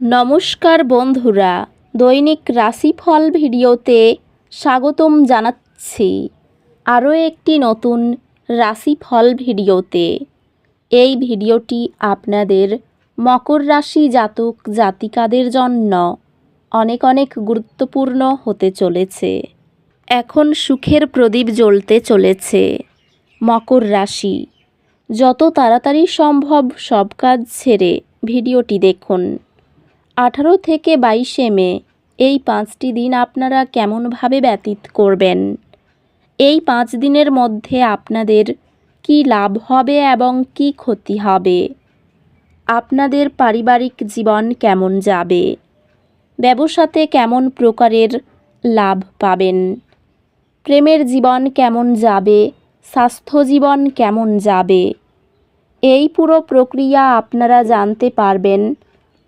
নমস্কার বন্ধুরা, দৈনিক রাশিফল ভিডিওতে স্বাগতম জানাচ্ছি আরও একটি নতুন রাশিফল ভিডিওতে। এই ভিডিওটি আপনাদের মকর রাশি জাতক জাতিকাদের জন্য অনেক অনেক গুরুত্বপূর্ণ হতে চলেছে। এখন সুখের প্রদীপ জ্বলতে চলেছে মকর রাশি। যত তাড়াতাড়ি সম্ভব সব কাজ ছেড়ে ভিডিওটি দেখুন। আঠারো থেকে বাইশে মে, এই পাঁচটি দিন আপনারা কেমনভাবে ব্যতীত করবেন? এই পাঁচ দিনের মধ্যে আপনাদের কি লাভ হবে এবং কি ক্ষতি হবে? আপনাদের পারিবারিক জীবন কেমন যাবে? ব্যবসাতে কেমন প্রকারের লাভ পাবেন? প্রেমের জীবন কেমন যাবে? স্বাস্থ্য জীবন কেমন যাবে? এই পুরো প্রক্রিয়া আপনারা জানতে পারবেন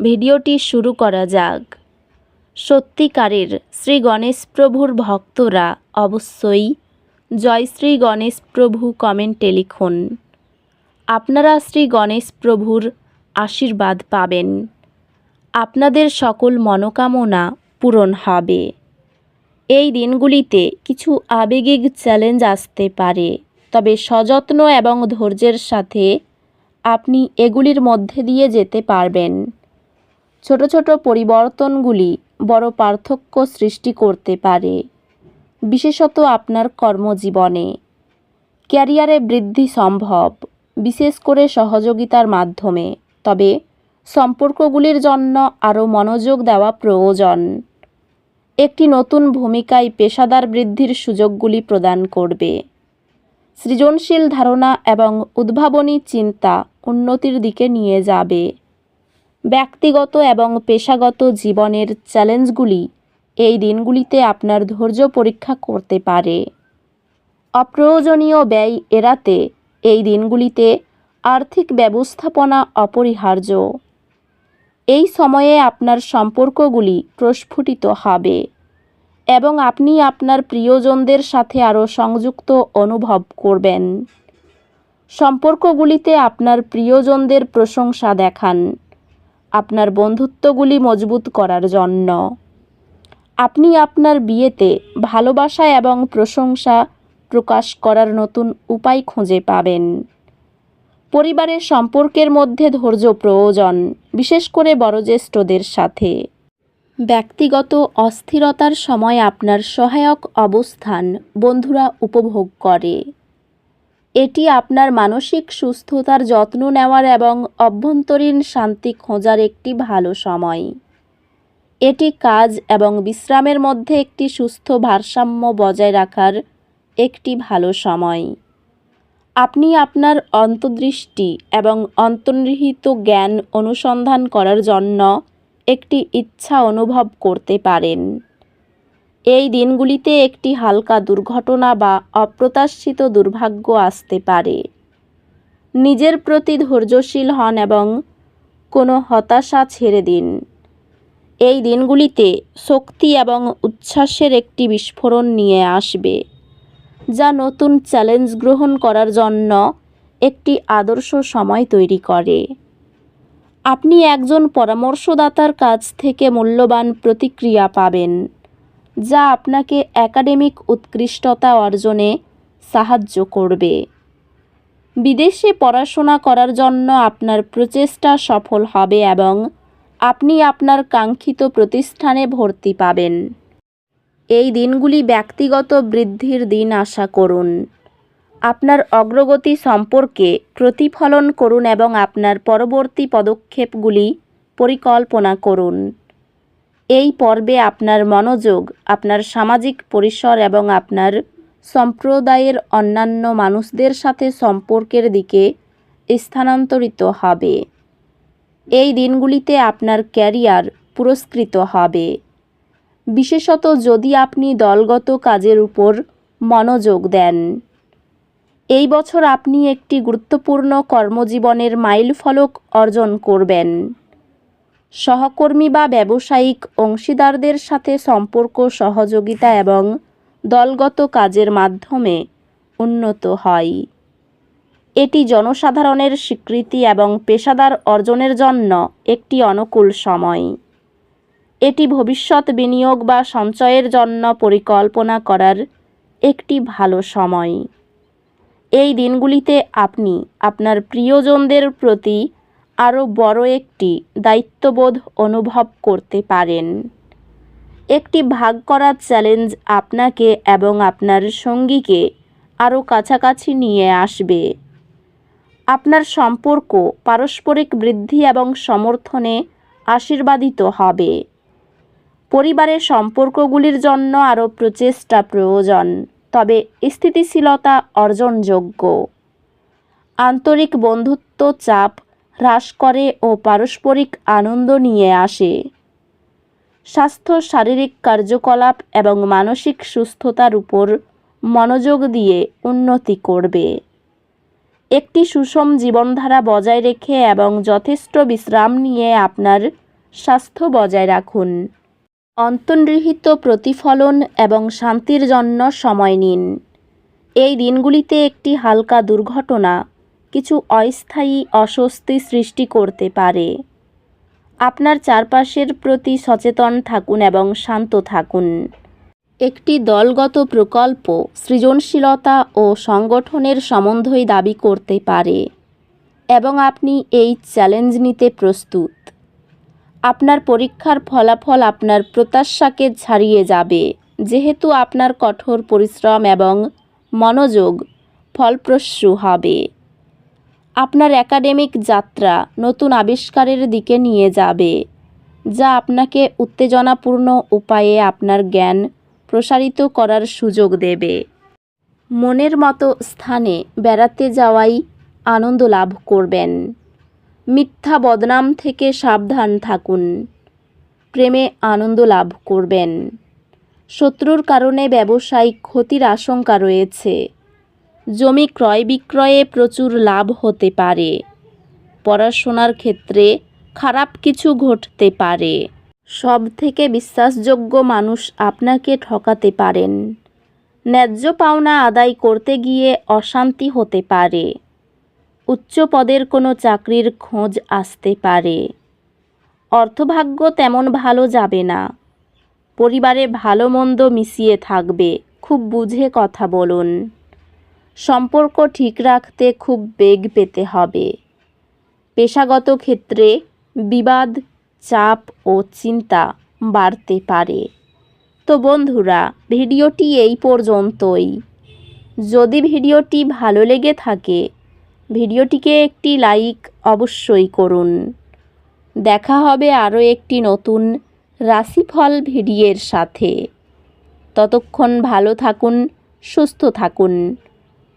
ভিডিওটি শুরু করা যাক। সত্যিকারের শ্রী গণেশ প্রভুর ভক্তরা অবশ্যই জয় শ্রী গণেশ প্রভু কমেন্টে লিখুন। আপনারা শ্রী গণেশ প্রভুর আশীর্বাদ পাবেন। আপনাদের সকল মনোকামনা পূরণ হবে। এই দিনগুলিতে কিছু আবেগিক চ্যালেঞ্জ আসতে পারে, তবে সযত্ন এবং ধৈর্যের সাথে আপনি এগুলির মধ্যে দিয়ে যেতে পারবেন। ছোট ছোট পরিবর্তনগুলি বড় পার্থক্য সৃষ্টি করতে পারে, বিশেষত আপনার কর্মজীবনে। ক্যারিয়ারে বৃদ্ধি সম্ভব, বিশেষ করে সহযোগিতার মাধ্যমে। তবে সম্পর্কগুলির জন্য আরও মনোযোগ দেওয়া প্রয়োজন। একটি নতুন ভূমিকায় পেশাদার বৃদ্ধির সুযোগগুলি প্রদান করবে। সৃজনশীল ধারণা এবং উদ্ভাবনী চিন্তা উন্নতির দিকে নিয়ে যাবে। ব্যক্তিগত এবং পেশাগত জীবনের চ্যালেঞ্জগুলি এই দিনগুলিতে আপনার ধৈর্য পরীক্ষা করতে পারে। অপ্রয়োজনীয় ব্যয় এড়াতে এই দিনগুলিতে আর্থিক ব্যবস্থাপনা অপরিহার্য। এই সময়ে আপনার সম্পর্কগুলি প্রস্ফুটিত হবে এবং আপনি আপনার প্রিয়জনদের সাথে আরও সংযুক্ত অনুভব করবেন। সম্পর্কগুলিতে আপনার প্রিয়জনদের প্রশংসা দেখান। আপনার বন্ধুত্বগুলি মজবুত করার জন্য। আপনি আপনার বিয়েতে ভালোবাসা এবং প্রশংসা প্রকাশ করার নতুন উপায় খুঁজে পাবেন। পরিবারের সম্পর্কের মধ্যে ধৈর্য প্রয়োজন, বিশেষ করে বয়োজ্যেষ্ঠদের সাথে। ব্যক্তিগত অস্থিরতার সময় আপনার সহায়ক অবস্থান বন্ধুরা উপভোগ করে। এটি আপনার মানসিক সুস্থতার যত্ন নেওয়ার এবং অভ্যন্তরীণ শান্তি খোঁজার একটি ভালো সময়। এটি কাজ এবং বিশ্রামের মধ্যে একটি সুস্থ ভারসাম্য বজায় রাখার একটি ভালো সময়। আপনি আপনার অন্তর্দৃষ্টি এবং অন্তর্নিহিত জ্ঞান অনুসন্ধান করার জন্য একটি ইচ্ছা অনুভব করতে পারেন। এই দিনগুলিতে একটি হালকা দুর্ঘটনা বা অপ্রত্যাশিত দুর্ভাগ্য আসতে পারে। নিজের প্রতি ধৈর্যশীল হন এবং কোনো হতাশা ছেড়ে দিন। এই দিনগুলিতে শক্তি এবং উচ্ছ্বাসের একটি বিস্ফোরণ নিয়ে আসবে, যা নতুন চ্যালেঞ্জ গ্রহণ করার জন্য একটি আদর্শ সময় তৈরি করে। আপনি একজন পরামর্শদাতার কাছ থেকে মূল্যবান প্রতিক্রিয়া পাবেন। যা আপনাকে একাডেমিক উৎকৃষ্টতা অর্জনে সাহায্য করবে। বিদেশে পড়াশোনা করার জন্য আপনার প্রচেষ্টা সফল হবে এবং আপনি আপনার কাঙ্ক্ষিত প্রতিষ্ঠানে ভর্তি পাবেন। এই দিনগুলি ব্যক্তিগত বৃদ্ধির দিন আশা করুন। আপনার অগ্রগতি সম্পর্কে প্রতিফলন করুন এবং আপনার পরবর্তী পদক্ষেপগুলি পরিকল্পনা করুন। এই পর্বে আপনার মনোযোগ, আপনার সামাজিক পরিসর এবং আপনার সম্প্রদায়ের অন্যান্য মানুষদের সাথে সম্পর্কের দিকে স্থানান্তরিত হবে। এই দিনগুলিতে আপনার ক্যারিয়ার পুরস্কৃত হবে। বিশেষত যদি আপনি দলগত কাজের উপর মনোযোগ দেন। এই বছর আপনি একটি গুরুত্বপূর্ণ কর্মজীবনের মাইলফলক অর্জন করবেন। সহকর্মী বা ব্যবসায়িক অংশীদারদের সাথে সম্পর্ক, সহযোগিতা এবং দলগত কাজের মাধ্যমে উন্নত হয়। এটি জনসাধারণের স্বীকৃতি এবং পেশাদার অর্জনের জন্য একটি অনুকূল সময়। এটি ভবিষ্যৎ বিনিয়োগ বা সঞ্চয়ের জন্য পরিকল্পনা করার একটি ভালো সময়। এই দিনগুলিতে আপনি আপনার প্রিয়জনদের প্রতি আরও বড় একটি দায়িত্ববোধ অনুভব করতে পারেন। একটি ভাগ করা চ্যালেঞ্জ আপনাকে এবং আপনার সঙ্গীকে আরও কাছাকাছি নিয়ে আসবে। আপনার সম্পর্ক পারস্পরিক বৃদ্ধি এবং সমর্থনে আশীর্বাদিত হবে। পরিবারের সম্পর্কগুলির জন্য আরও প্রচেষ্টা প্রয়োজন, তবে স্থিতিশীলতা অর্জনযোগ্য। আন্তরিক বন্ধুত্ব চাপ হ্রাস করে ও পারস্পরিক আনন্দ নিয়ে আসে। স্বাস্থ্য, শারীরিক কার্যকলাপ এবং মানসিক সুস্থতার উপর মনোযোগ দিয়ে উন্নতি করবে। একটি সুষম জীবনধারা বজায় রেখে এবং যথেষ্ট বিশ্রাম নিয়ে আপনার স্বাস্থ্য বজায় রাখুন। অন্তর্নিহিত প্রতিফলন এবং শান্তির জন্য সময় নিন। এই দিনগুলিতে একটি হালকা দুর্ঘটনা কিছু অস্থায়ী অস্বস্তি সৃষ্টি করতে পারে। আপনার চারপাশের প্রতি সচেতন থাকুন এবং শান্ত থাকুন। একটি দলগত প্রকল্প সৃজনশীলতা ও সংগঠনের সম্বন্ধই দাবি করতে পারে এবং আপনি এই চ্যালেঞ্জ নিতে প্রস্তুত। আপনার পরীক্ষার ফলাফল আপনার প্রত্যাশাকে ছাড়িয়ে যাবে, যেহেতু আপনার কঠোর পরিশ্রম এবং মনোযোগ ফলপ্রসূ হবে। আপনার একাডেমিক যাত্রা নতুন আবিষ্কারের দিকে নিয়ে যাবে, যা আপনাকে উত্তেজনাপূর্ণ উপায়ে আপনার জ্ঞান প্রসারিত করার সুযোগ দেবে। মনের মতো স্থানে বেড়াতে যাওয়াই আনন্দ লাভ করবেন। মিথ্যা বদনাম থেকে সাবধান থাকুন। প্রেমে আনন্দ লাভ করবেন। শত্রুর কারণে ব্যবসায়িক ক্ষতির আশঙ্কা রয়েছে। জমি ক্রয় বিক্রয়ে প্রচুর লাভ হতে পারে। পড়াশোনার ক্ষেত্রে খারাপ কিছু ঘটতে পারে। সব থেকে বিশ্বাসযোগ্য মানুষ আপনাকে ঠকাতে পারেন। ন্যায্য পাওনা আদায় করতে গিয়ে অশান্তি হতে পারে। উচ্চ পদের কোনো চাকরির খোঁজ আসতে পারে। অর্থভাগ্য তেমন ভালো যাবে না। পরিবারে ভালো মন্দ মিশিয়ে থাকবে, খুব বুঝে কথা বলুন। সম্পর্ক ঠিক রাখতে খুব বেগ পেতে হবে। পেশাগত ক্ষেত্রে বিবাদ, চাপ ও চিন্তা বাড়তে পারে। তো বন্ধুরা, ভিডিওটি এই পর্যন্তই। যদি ভিডিওটি ভালো লেগে থাকে, ভিডিওটিকে একটি লাইক অবশ্যই করুন। দেখা হবে আরও একটি নতুন রাশিফল ভিডিওর সাথে। ততক্ষণ ভালো থাকুন, সুস্থ থাকুন।